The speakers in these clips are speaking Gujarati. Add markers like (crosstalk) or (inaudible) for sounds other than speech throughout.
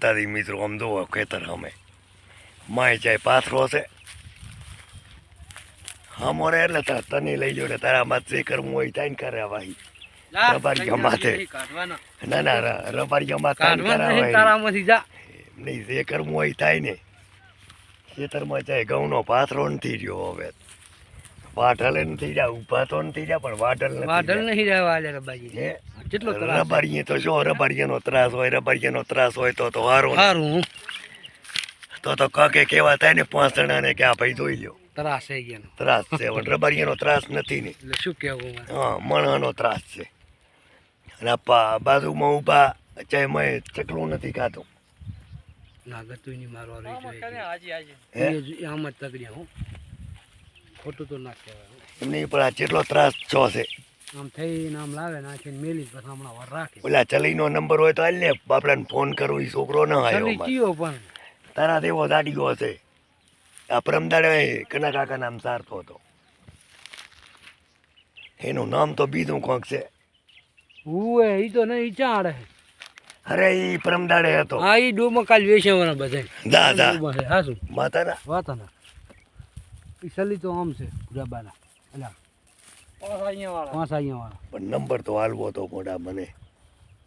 બતાવી મિત્રો આમ ખેતર અમે માય ચાય પાથરો છે. હમોરે એટલે તા- તને લઈ જો તારા માં જે કરવું હોય તાઈ કરે ભાઈ રબારી માથે. ના ના રબારી નહીં તારામાંથી જા. નહીં જે કરવું હોય થાય ને ખેતરમાં જાય ઘઉંનો પાથરો નથી રહ્યો હવે. વાઢલે નથી રહ્યા ઊભા તો નથી રહ્યા પણ વાઢલ નથી વાઢલ નહીં રહેવા આલે રબાજી કેટલો ત્રાસ રબારીએ તો શું રબારીયાનો ત્રાસ હોય રબારીયાનો ત્રાસ હોય તો તો હારો ને. સારું તો તો કાકે કેવા થાય ને પાંચ જણાને કે આ ભાઈ જોઈ લ્યો. ત્રાસ થઈ ગયો ત્રાસ છે પણ રબારીયાનો ત્રાસ નથી ને. એટલે શું કહેવું હા મણાનો ત્રાસ છે. અને બાજુમાં ઊભા ચાહે મેં ચકલું નથી ખાતું. ના ગતું નહીં મારવા રહી જોઈએ હે? એ આમ જ તગડ્યા હું. ખોટું તો ના કહેવાય. એમની પણ આ જેટલો ત્રાસ છો છે. આમ થઈને આમ લાવે નાખીને મેલી પછી હમણાં વાર રાખે. ઓલા ચલીનો નંબર હોય તો હાલ ને બાપડાને ફોન કરો એ છોકરો ન આવ્યો અમારે. પણ. તારા દેવો દાડી ગયો છે આ પરમદાડે કના કાકા નામ સારતો હતો. એનું નામ તો બીજું કોક છે. ઉવે એ તો નહીં ચાડે અરે ઈ પરમદાડે હતો. હા એ ડોમાં કાલ વેચવાના બધા. દા દા હા શું? માતાના. વાતાના ઈ સલી તો આમ છે ગુરાબાના એટલે પાંચ અહીંયા વાળા. પણ નંબર તો હાલવો તો મોડા મને.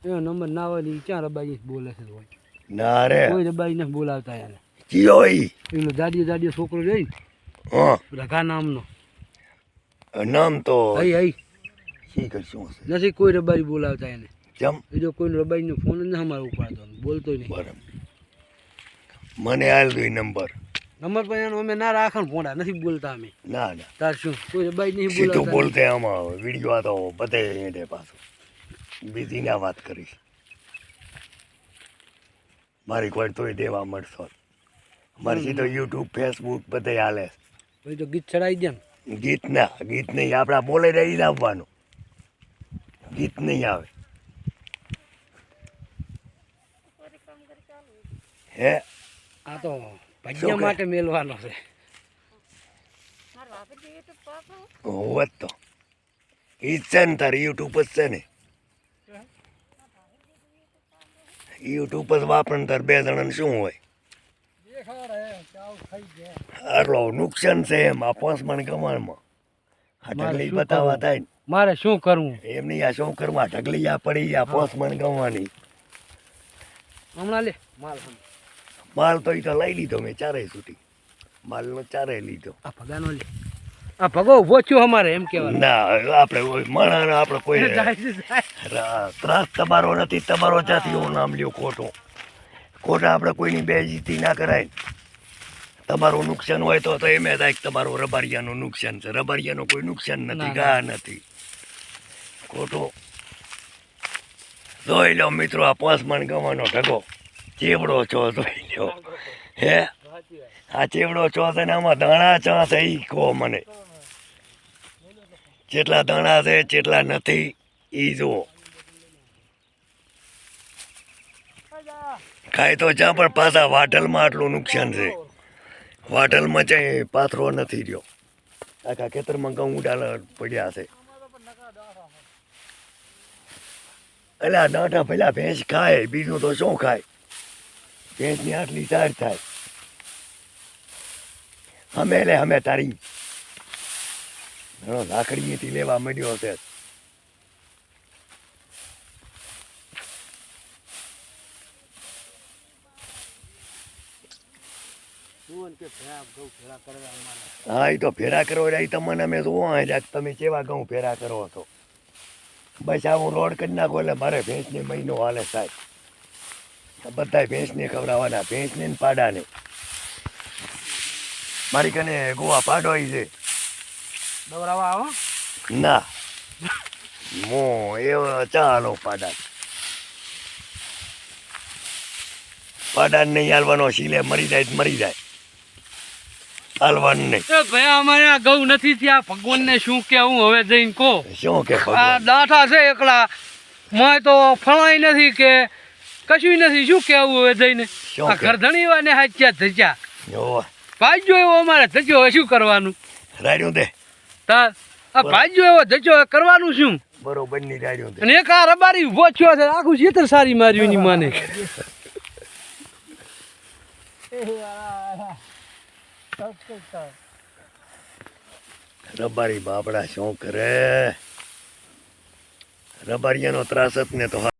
એનો નંબર ના હોય ને ક્યાં રબાજી બોલે છે હોય. ના રે. કોઈ રબાજી નથી બોલાવતા એને. ચિયો ઈ? પેલો દાદીઓ દાદીઓ છોકરો જોઈ હા. રઘા નામનો. નામ તો હઈ હઈ. શી કરશું હશે? નથી કોઈ રબારી બોલાવતા એને. જમ એ જો કોઈ રબારીનો ફોન જ ના અમારે ઉપાડતો બોલતો નહીં બરાબર. મને હાલ દો નંબર. નંબર પર અમે ના રાખણ ફોડા નથી બોલતા અમે. ના ના. તાર શું? કોઈ રબારી નહીં સીધું બોલાવતા. બોલતે આમાં વીડિયો આ તો બધે હેડે પાછું. બીજી ના વાત કરીશ. મારી કોઈ તોય દેવા મળશો મારી સીધો યુટ્યુબ ફેસબુક બધે હાલે ભાઈ તો ગીત ચડાવી દે ને. ગીત ના ગીત નહીં આપણા બોલે રહી જ આવવાનું. ગીત નહીં આવે. હે? આ તો ભાગ્ય માટે મેલવાનો છે. તો. ઈ જ છે ને તારે યુટ્યુબ જ છે ને. યુટ્યુબ જ વાપરણ તાર બે જણાને શું હોય? આટલો નુકસાન છે એમ આ પાંચ મણ કમાણમાં. આ ઢગલી બતાવવા થાય ને. મારે શું કરવું? એમ નહીં આ શું કરવા? ઢગલી આ પડી આ પાંચ મણ ગમવાની હમણાં લે માલ. માલ તો તો લઈ લીધો મેં ચારેય સુધી. માલનો ચારે લીધો. આ ભગાનો લે. આ ભગો ઊભો અમારે એમ કહેવાનું. ના આપણે માણસ આપણે કોઈ (laughs) ત્રાસ તમારો નથી તમારો જાતિ હું નામ લ્યો ખોટો. ખોટા આપણે કોઈની બેજીતી ના કરાય. તમારું નુકસાન હોય તો તો એમ થાય કે તમારું રબારિયાનું નુકસાન છે. રબારિયાનું કોઈ નુકસાન નથી ગા નથી. ખોટો. જોઈ લો મિત્રો આ પાંચ મણ ગવાનો ઢગો. ચેવડો છો જોઈ લો હે? આ ચેવડો છો છે ને આમાં દાણા ચા છે એ કહો મને. જેટલા દાણા છે, જેટલા નથી, ઈ જુઓ. ખાય તો જ્યાં પણ પાછા વાટલમાં આટલું નુકસાન છે. વાટલમાં ચાઈ પાથરો નથી રહ્યો. આખા ખેતરમાં ઘઉં ડાળ પડ્યા છે. એટલે આ દાંઠા પેલા ભેંસ ખાય, બીજું તો શું ખાય? ભેંસની આટલી ચાર થાય અમે લે અમે તારી ઘણો લેવા મળ્યો છે હા એ તો ફેરા કરો એટલે તમને અમે આવ્યા તમે કેવા ઘઉં ફેરા કરો છો બસ આ હું રોડ કરી નાખો એટલે મારે ભેંસને મહિનો હાલે સાહેબ બધાય ભેંસને ખવડાવવાના ભેંસને ને પાડાને. મારી કને ગોવા પાડો આવી છે. દોરાવા આવો. ના. મો એવો ચાલો પાડા પાડા નહીં હાલવાનો શીલે મરી જાય મરી જાય. હાલવાનું નહીં. ભાઈ અમારે આ ગૌ નથી થયા. ભગવાનને શું કેવું હવે જઈને કહો. શું કે આ દાઠા છે એકલા. મોય તો ફળાય નથી કે કશું નથી શું કેવું હવે જઈને? આ? ઘરધણી વાને હાચ્યા ધચ્યા ભાજ્યો એવો અમારે ધચ્યો હવે શું કરવાનું? રાડ્યું દે. તા આ ભાજ્યો એવો ધચ્યો કરવાનું શું? બરોબરની રાડ્યું દે. અને એક આ રબારી ઊભો થયો છે આખું ચેતર સારી માર્યું ની માને. રબારી બાપડા શું કરે? રબારીયાનો ત્રાસ જ ને તો